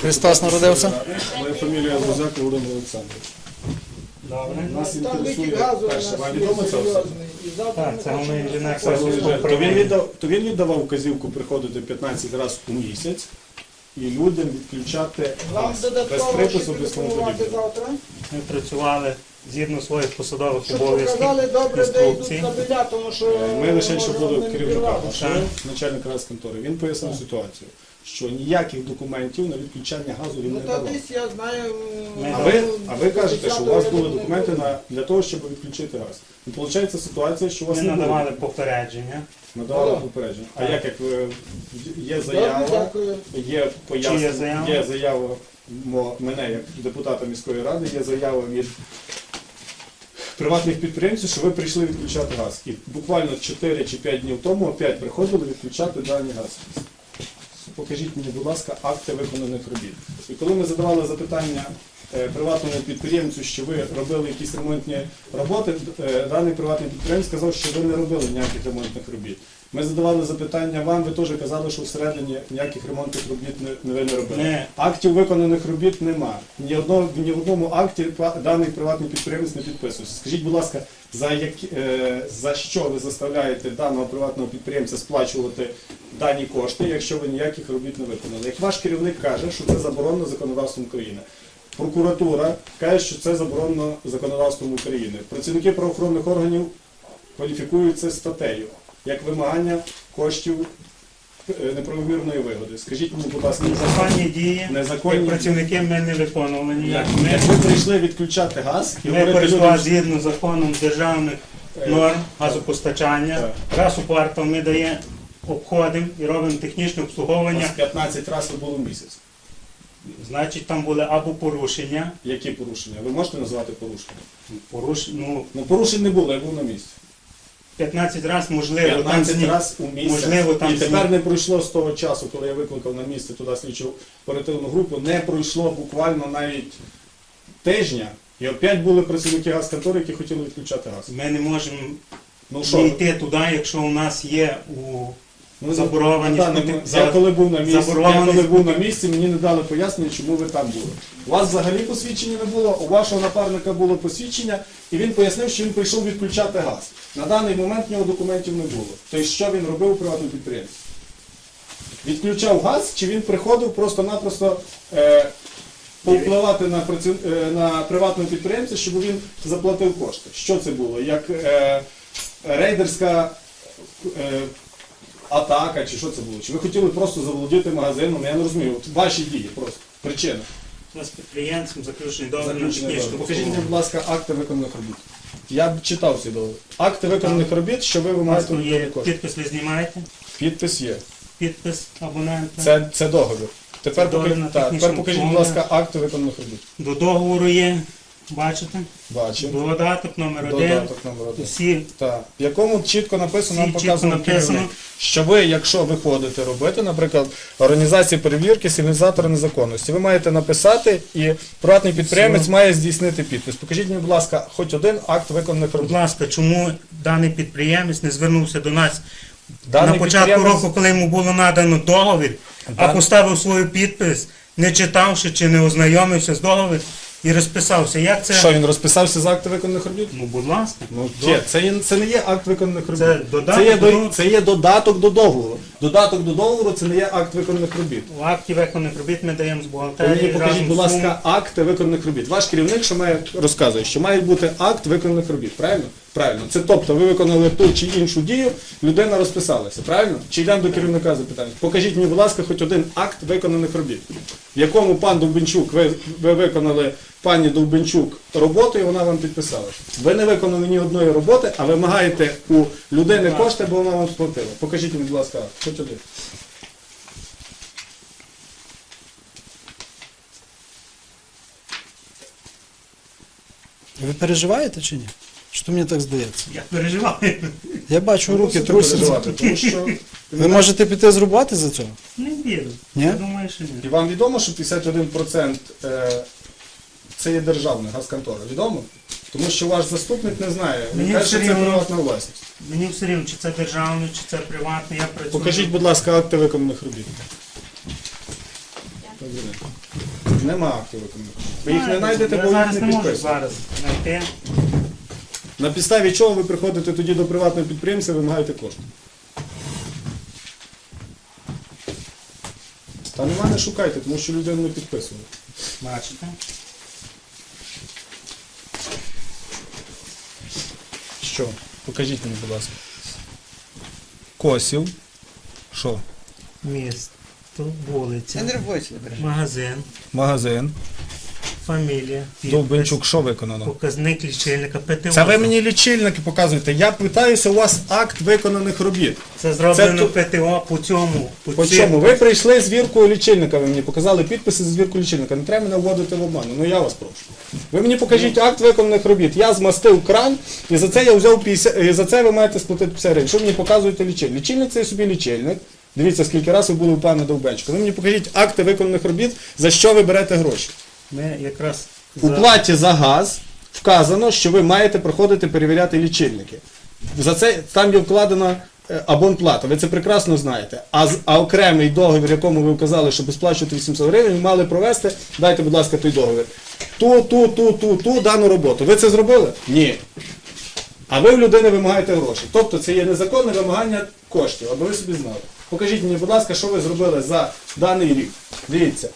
Христос народився. Моя фамілія Гузяк Володимир Олександрович. Нас Там інтересує перше, вам відомо це все? завтра Так, це головний інженер То він, віддав, то він віддавав вказівку приходити 15 разів у місяць і людям відключати газ без припису, без тому подібного. Ми працювали згідно своїх посадових обов'язків, показали добре, де йдуть інструкцій. кабеля, тому що Е, Ми лише що вони керівника начальник контори. Він пояснив ситуацію, що ніяких документів на відключання газу він Ну давав. десь я знаю. А ви, а ви кажете, що у вас були документи на, для того, щоб відключити газ. І виходить ситуація, що у вас Ми не було. надавали попередження. Надавали Ага. попередження. А як, як ви, є заява, дякую. є пояснення, є заява? є заява мо- мене як депутата міської ради, є заява від приватних підприємців, що ви прийшли відключати газ. І буквально 4 чи 5 днів тому опять приходили відключати даний газ. Покажіть мені, будь ласка, акти виконаних робіт. І коли ми задавали запитання приватному підприємцю, що ви робили якісь ремонтні роботи, е, даний приватний підприємець сказав, що ви не робили ніяких ремонтних робіт. Ми задавали запитання вам, ви теж казали, що всередині ніяких ремонтних робіт не, ви не робили. Не. Актів виконаних робіт нема. Ні, одного, ні в одному акті даний приватний підприємець не підписується. Скажіть, будь ласка, за, які, е, за що ви заставляєте даного приватного підприємця сплачувати дані кошти, якщо ви ніяких робіт не виконали? Як ваш керівник каже, що це заборонено законодавством України. Прокуратура каже, що це заборонено законодавством України. Працівники правоохоронних органів кваліфікують це статтею як вимагання коштів е, неправомірної вигоди. Скажіть мені, будь ласка, Незаконні дії, Незаконні як працівники ми не виконували ніяк. як Ми, прийшли відключати газ і ми людям, згідно законом державних Е, норм газопостачання. Раз у квартал ми даємо, обходимо і робимо технічне у обслуговування. 15 разів було в місяць. Значить, там були або порушення, Які порушення? Ви можете назвати порушення? поруш... ну, Ну порушень не було, я був на місці. 15 разів, можливо, там 15 зні- разів у місяць. можливо, там і тепер зні- не пройшло з того часу, коли я викликав на місце туди слідчу оперативну групу, не пройшло буквально навіть тижня. І опять були працівники газконтори, які хотіли відключати газ. Ми не можемо Ну йти туди, якщо у нас є у Ну, заборгованість, я за- коли був на місці, я заборгованість коли був на місці, мені не дали пояснення, чому ви там були. У вас взагалі посвідчення не було, у вашого напарника було посвідчення, і він пояснив, що він прийшов відключати газ. На даний момент в нього документів не було. Тобто, що він робив у приватному підприємстві? Відключав газ, чи він приходив просто-напросто е, повпливати на, праці- е, на приватного підприємця, щоб він заплатив кошти? Що це було? Як е, рейдерська е, атака, чи що це було? Чи ви хотіли просто заволодіти магазином? Я не розумію. От ваші дії просто. Причина. У нас підприємцем заключений договір на Заключення технічну. Покажіть будь ласка, акти виконаних робіт. Я б читав ці договори. Акти виконаних робіт, що ви вимагаєте є кошти. підпис, ви знімаєте, Підпис є. підпис абонента. Це, це договір. Тепер, договір на так, тепер покажіть, будь ласка, акти виконаних робіт. До договору є, бачите? Бачимо. Додаток номер один. Додаток номер один. Всі Так. В якому чітко написано, Всі нам чітко показано написано. керівник, що ви, якщо ви ходите робити, наприклад, організації перевірки, сигналізатори незаконності, ви маєте написати і приватний підприємець має здійснити підпис. Покажіть мені, будь ласка, хоч один акт виконаних Будь ласка, чому даний підприємець не звернувся до нас Даний на початку підприємець- року, коли йому було надано договір, а поставив свій підпис, не читавши чи не ознайомився з договором і розписався. Як це? Що він розписався за акти виконаних робіт? Ну, будь ласка. Ну, є. Це, є- це не є акт виконаних робіт. Це додаток це, є, до- до- це є додаток до договору. Додаток до договору це не є акт виконаних робіт. У акті виконаних робіт ми даємо з Ви бухгалтерії. мені покажіть, разом будь з сумою. ласка, акти виконаних робіт. Ваш керівник, що має розказує, що має бути акт виконаних робіт. Правильно? Правильно. Це тобто ви виконали ту чи іншу дію, людина розписалася. Правильно? Чи йдемо до керівника запитання? Покажіть мені, будь ласка, хоч один акт виконаних робіт, в якому пан Довбенчук, ви, ви виконали пані Довбенчук роботу і вона вам підписала. Ви не виконали ні одної роботи, а вимагаєте у людини кошти, бо вона вам сплатила. Покажіть мені, будь ласка, акт. хоч один. Ви переживаєте чи ні? Що мені так здається? Я переживаю. Я бачу, руки Мусите трусяться. Тому що Ви можете піти з роботи за цього? Не вірю. Ні? Я думаю, що ні. І вам відомо, що 51% е, це є державна газконтора. Відомо? Тому що ваш заступник не знає. Він Мені каже, що все це рівно. приватна власність. Мені все рівно, чи це державне, чи це приватне, я працюю. Покажіть, будь ласка, акти виконаних робіт. Нема актів виконаних. Ви їх не знайдете, бо їх зараз не не можу зараз знайти. На підставі чого ви приходите тоді до приватного підприємця і вимагаєте кошти? Та нема не шукайте, тому що людину не підписували. Бачите? Що? Покажіть мені, будь ласка. Косів. Що? Місто, вулиця, нервуйся. магазин, Магазин. Фамілія, Довбенчук, що виконано? показник лічильника ПТО. Це ви мені лічильники показуєте. Я питаюся у вас акт виконаних робіт. Це зроблено Це ПТО по цьому. По, По чому? Ви прийшли з віркою лічильника, ви мені показали підписи з звіркою лічильника. Не треба мене вводити в обману. Ну я вас прошу. Ви мені покажіть акт виконаних робіт. Я змастив кран, і за це я взяв 50, і за це ви маєте сплатити 50 гривень. Що мені показуєте лічильник? Лічильник це собі лічильник. Дивіться, скільки разів ви були у пана Довбенчика. Ви мені покажіть акти виконаних робіт, за що ви берете гроші. Ми якраз У за- платі за газ вказано, що ви маєте проходити перевіряти лічильники. За це там є вкладена е, абонплата. Ви це прекрасно знаєте. А, з- а окремий договір, якому ви вказали, що безплачувати 800 гривень, ви мали провести. Дайте, будь ласка, той договір. Ту, ту, ту, ту, ту дану роботу. Ви це зробили? Ні. А ви в людини вимагаєте гроші. Тобто це є незаконне вимагання коштів, аби ви собі знали. Покажіть мені, будь ласка, що ви зробили за даний рік. Дивіться.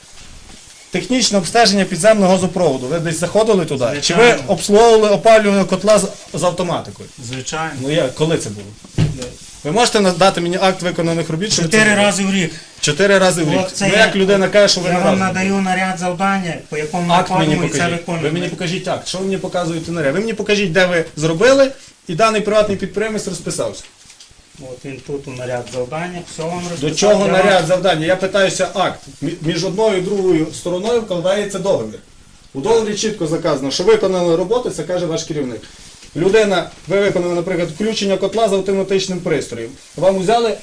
Технічне обстеження підземного газопроводу. Ви десь заходили туди? Чи ви обслуговували опалювального котла з, з автоматикою? Звичайно. Ну я, коли це було? Ви можете надати мені акт виконаних робіт? це Чотири рази в рік. Чотири рази в рік. Це ну я- як людина каже, що ви Я вам разом. надаю наряд завдання, по якому Акт мені накладемо це покажіть. Ви мені покажіть акт. Що ви мені показуєте наряд? Ви мені покажіть, де ви зробили, і даний приватний підприємець розписався. От він тут у наряд завдання, все вам До чого Я вам- наряд завдання? Я питаюся акт. Мі- Між одною і другою стороною вкладається договір. У договорі чітко заказано, що виконали роботу, це каже ваш керівник. Людина, ви виконали, наприклад, включення котла з автоматичним пристроєм. Вам взяли,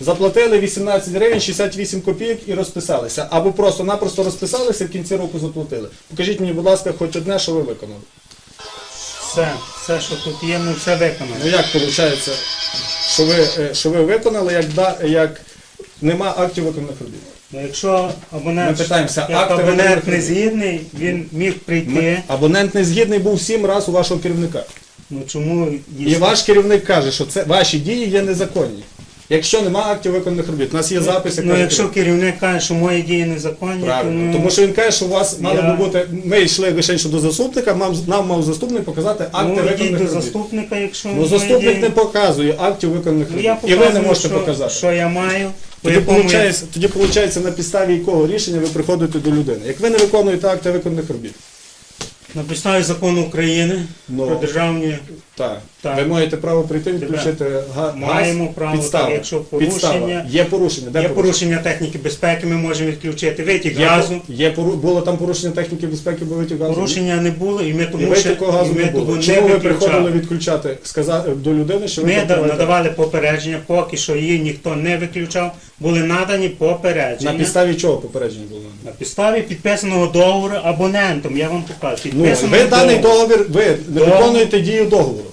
заплатили 18 гривень 68 копійок і розписалися. Або просто-напросто розписалися, в кінці року заплатили. Покажіть мені, будь ласка, хоч одне, що ви виконали. Все, все, що тут є, ми все виконали. Ну як виходить, що ви, е, що ви виконали, як, да, як нема актів виконаних робіт? Ну, якщо абонент, Ми питаємося, як акти абонент виконаних не згідний, він міг прийти. Ми- Абонент не згідний був сім разів у вашого керівника. Ну чому І ваш керівник каже, що це ваші дії є незаконні. Якщо немає актів виконаних робіт, у нас є запис, як Ну якщо керівник каже, що мої дії незаконні, то Правильно. ну, Тому що він каже, що у вас мали Я- би бути. Ми йшли лише що до заступника, нам, нам мав заступник показати акти ну, йдіть виконаних до робіт. заступника, якщо Ну мої заступник не показує актів виконаних Ну, робіт. я І ви не показую, можете що, показати. що я маю, по Тоді якому я- виходить, тоді виходить, на підставі якого рішення ви приходите до людини. Як ви не виконуєте акти виконаних робіт, на підставі закону України Ну. про державні так. Так. ви маєте право прийти відключити га- газ. Маємо право, Підстава. так, якщо Підстава. порушення- Є порушення. Де є порушення техніки безпеки, ми можемо відключити витік Є, газу. є було там порушення техніки безпеки, бо витік газу? Порушення не було, і ми тому що витіку газу і ми не було. Чому ви приходили відключати сказати до людини, що ви Ми да- надавали попередження, поки що її ніхто не виключав, були надані попередження. на підставі чого попередження було? На підставі підписаного договору абонентом, я вам покажу. Ну, ви даний договір, ви не виконуєте дію договору,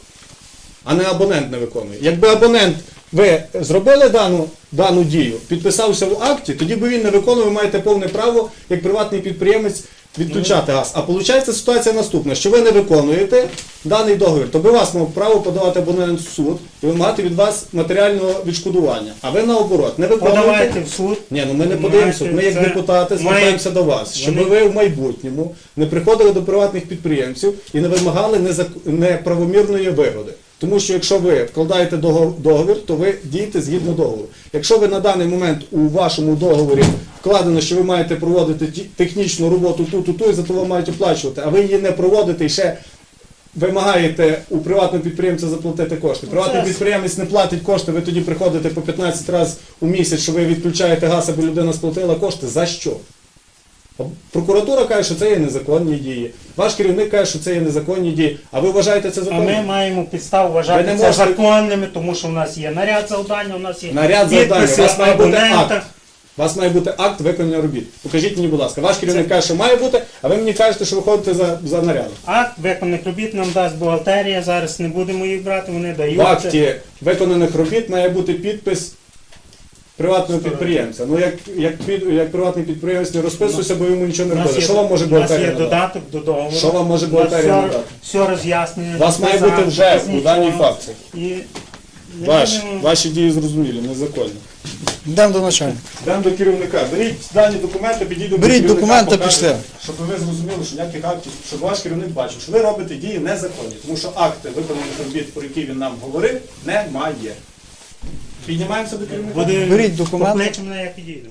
а не абонент не виконує. Якби абонент, ви зробили дану, дану дію, підписався в акті, тоді би він не виконував, ви маєте повне право, як приватний підприємець, відключати газ. А виходить ситуація наступна, що ви не виконуєте даний договір, то би вас мав право подавати абонент в суд і вимагати від вас матеріального відшкодування. А ви наоборот не виконуєте. Подавайте в суд. Ні, ну ми не подивимося. суд. Ми як депутати звертаємося до вас, щоб ви в майбутньому не приходили до приватних підприємців і не вимагали незак- неправомірної вигоди. Тому що якщо ви вкладаєте договір, то ви дієте згідно договору. Якщо ви на даний момент у вашому договорі вкладено, що ви маєте проводити технічну роботу ту, ту, ту, і за то ви маєте оплачувати, а ви її не проводите і ще вимагаєте у приватного підприємця заплатити кошти. Приватний підприємець не платить кошти, ви тоді приходите по 15 разів у місяць, що ви відключаєте газ, аби людина сплатила кошти. За що? Прокуратура каже, що це є незаконні дії. Ваш керівник каже, що це є незаконні дії. А ви вважаєте це А ми маємо підстав вважати це можете- законними, тому що в нас є наряд завдання, у нас є Наряд завдання. У вас має бути акт. У вас має бути акт виконання робіт. Покажіть мені, будь ласка. Ваш керівник каже, що має бути, а ви мені кажете, що ви ходите за, за нарядом. Акт виконаних робіт нам дасть бухгалтерія, зараз не будемо їх брати, вони дають. В акті виконаних робіт має бути підпис приватного підприємця. Ну як, як, під, як приватний підприємець не розписується, бо йому нічого не робили. Що вам може у нас є надати? додаток до договору. Що вам може бухгалтерія все- надати? Все роз'яснює. У вас має бути вже у даній факті. І Ваш, ваші дії зрозумілі, незаконні. Йдемо до начальника. Йдемо до керівника. Беріть дані документи, підійдемо до Беріть керівника, документи, пішли. Щоб ви зрозуміли, що ніяких актів, щоб ваш керівник бачив, що ви робите дії незаконні, тому що акти виконаних робіт, про які він нам говорив, немає. Піднімаємося до керівника. Буде Беріть документи. Покличе мене, як підійду.